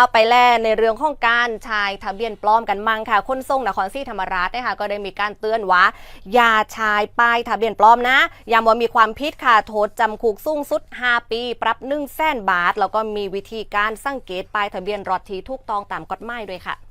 เอาไปแล่ในเรื่องของการชายทะเบียนปลอมกันมั่งค่ะ คนทรงนครศรีธรรมราชนะคะก็ได้มีการเตือนว่าอย่าชายป้ายทะเบียนปลอมนะอย่าว่ามีความผิดค่ะโทษจำคุกสูงสุด 5 ปี ปรับ1นึ่งแสนบาท แล้วก็มีวิธีการสังเกตป้ายทะเบียนรถที่ถูกต้องตามกฎหมายด้วยค่ะ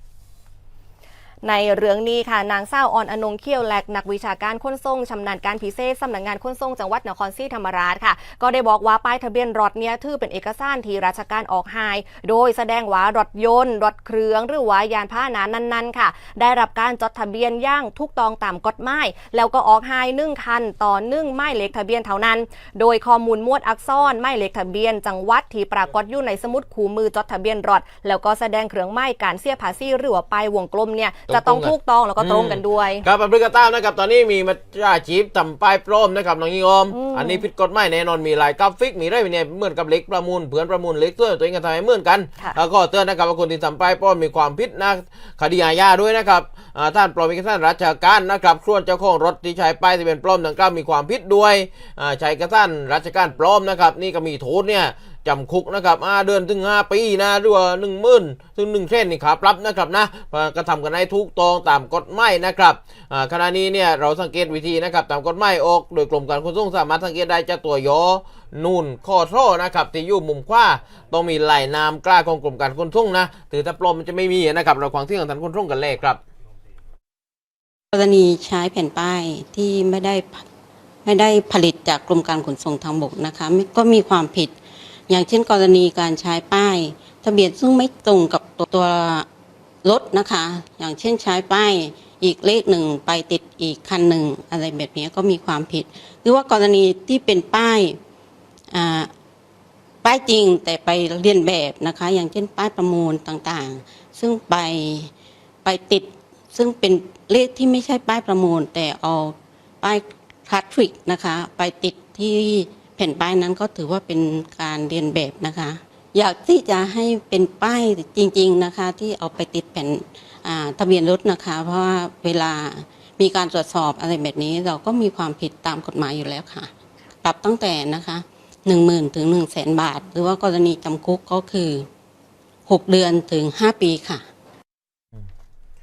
ในเรื่องนี้ค่ะนางสาวออนอนงเขี้ยวแหลกนักวิชาการขนส่งชำนาญการพิเศษสำนักงานขนส่งจังหวัดนครศรีธรรมราชค่ะ ก็ได้บอกว่าป้ายทะเบียนรถเนี่ยถือเป็นเอกสารที่ราชการออกให้โดยแสดงว่ารถยนต์รถเครื่องหรือว่ายานพาหนะนั้นๆ ค่ะ ได้รับการจดทะเบียนย่างถูกตองตามกฎหมายแล้วก็ออกให้หนึ่งคันต่อหนึ่งหมายเลขทะเบียนเท่านั้น โดยข้อมูลมวดอักษรหมายเลขทะเบียน จังหวัดที่ปรากฏอยู่ในสมุดคู่มือจดทะเบียนรถแล้วก็แสดงเครื่องหมายการเสียภาษีหรือว่าป้ายวงกลมเนี่ยจะต้องถูกต้องแล้วก็ตรงกันด้วยครับอันพฤกษ์ตามนะครับตอนนี้มีมาจาชีพทำป้ายปลอมนะครับน้องยิงอมอืมอันนี้ผิดกฎหมายแน่นอนมีหลายกราฟิกมีอะไรเนี่ยเหมือนกับเล็กประมูลเผื่อนประมูลเล็กตัวตัวเองก็ทำให้เหมือนกันค่ะแล้วก็เตือนนะครับว่าคนที่ทำป้ายปลอมมีความผิดนะคดีอาญาด้วยนะครับอ่าท่านปลอมเอกสารราชการนะครับส่วนเจ้าของรถที่ใช้ป้ายที่เป็นปลอมดังกล่าวมีความผิดด้วยอ่าใช้เอกสารราชการปลอมนะครับนี่ก็มีโทษเนี่ย จำคุกนะครับอาเดือนถึง5ปีนะหรือว่าหนึ่งหมื่นถึงหนึ่งเส้นนี่ครับปรับนะครับนะอ่ากระทำกันให้ถูกต้องตามกฎหมายนะครับอาขณะนี้เนี่ยเราสังเกตวิธีนะครับตามกฎหมายออก โดยกรมการขนส่งสามารถสังเกตได้จากตัวยอนูนข้อโซ่นะครับที่อยู่มุมขวาต้องมีลายนามกล้าของกรมการขนส่งนะถือถ้าปลอมมันจะไม่มีนะครับ เราควางที่ของท่านขนส่งกันแรกครับกรณีใช้แผ่นป้ายที่ไม่ได้ไม่ได้ผลิตจากกรมการขนส่งทางบกนะคะก็มีความผิด อย่างเช่นกรณีการใช้ป้าย ทะเบียนซึ่งไม่ตรงกับตัวตัวรถนะคะ อย่างเช่นใช้ป้ายอีกเลขหนึ่งไปติดอีกคันหนึ่งอะไรแบบนี้ก็มีความผิด หรือว่ากรณีที่เป็นป้ายป้ายจริงแต่ไปเรียนแบบนะคะ อย่างเช่นป้ายประมูลต่างๆ ซึ่งไปไปติดซึ่งเป็นเลขที่ไม่ใช่ป้ายประมูล แต่เอาป้ายคลาสสิกนะคะ ไปติดที่ แผ่นป้ายนั้นก็ถือว่าเป็นการเรียนแบบนะคะ อยากที่จะให้เป็นป้ายจริง ๆนะคะ ที่เอาไปติดแผ่นทะเบียนรถนะคะ เพราะว่าเวลามีการตรวจสอบอะไรแบบนี้ เราก็มีความผิดตามกฎหมายอยู่แล้วค่ะปรับตั้งแต่นะคะหนึ่งหมื่นถึงหนึ่งแสนบาท หรือว่ากรณีจำคุกก็คือหกเดือนถึงห้าปีค่ะ